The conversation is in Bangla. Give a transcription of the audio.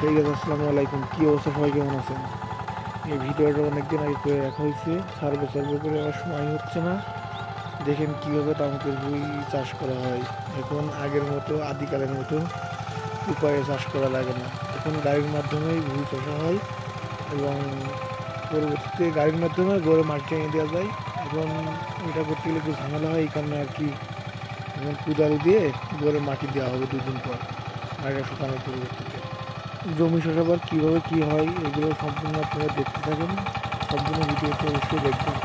ঠিক আছে আসসালামু আলাইকুম। কী অবস্থা? সবাই কেমন আছেন? এই ভিডিওটা অনেকদিন আগে করে রাখা হয়েছে। সার্ভে সার্ভে করে আমার সময় হচ্ছে না। দেখেন কীভাবে টমেটোর ভুই চাষ করা হয়। এখন আগের মতো, আদিকালের মতো উপায়ে চাষ করা লাগে না। এখন গাড়ির মাধ্যমেই ভুই চাষা হয় এবং পরবর্তীতে গাড়ির মাধ্যমে গড়ে মাটি এনে দেওয়া যায়। এবং এটা করতে গেলে একটু ঝামেলা হয়, এই কারণে আর কি এখন কুদাল দিয়ে গড়ে মাটি দেওয়া হবে দুদিন পর মাটিটা শুকানোর পরিবর্তীতে। জমি শোষাবার কীভাবে কী হয় এগুলো সম্পূর্ণ আপনারা দেখতে থাকেন। সম্পূর্ণ ভিডিওতে অবশ্যই দেখবেন।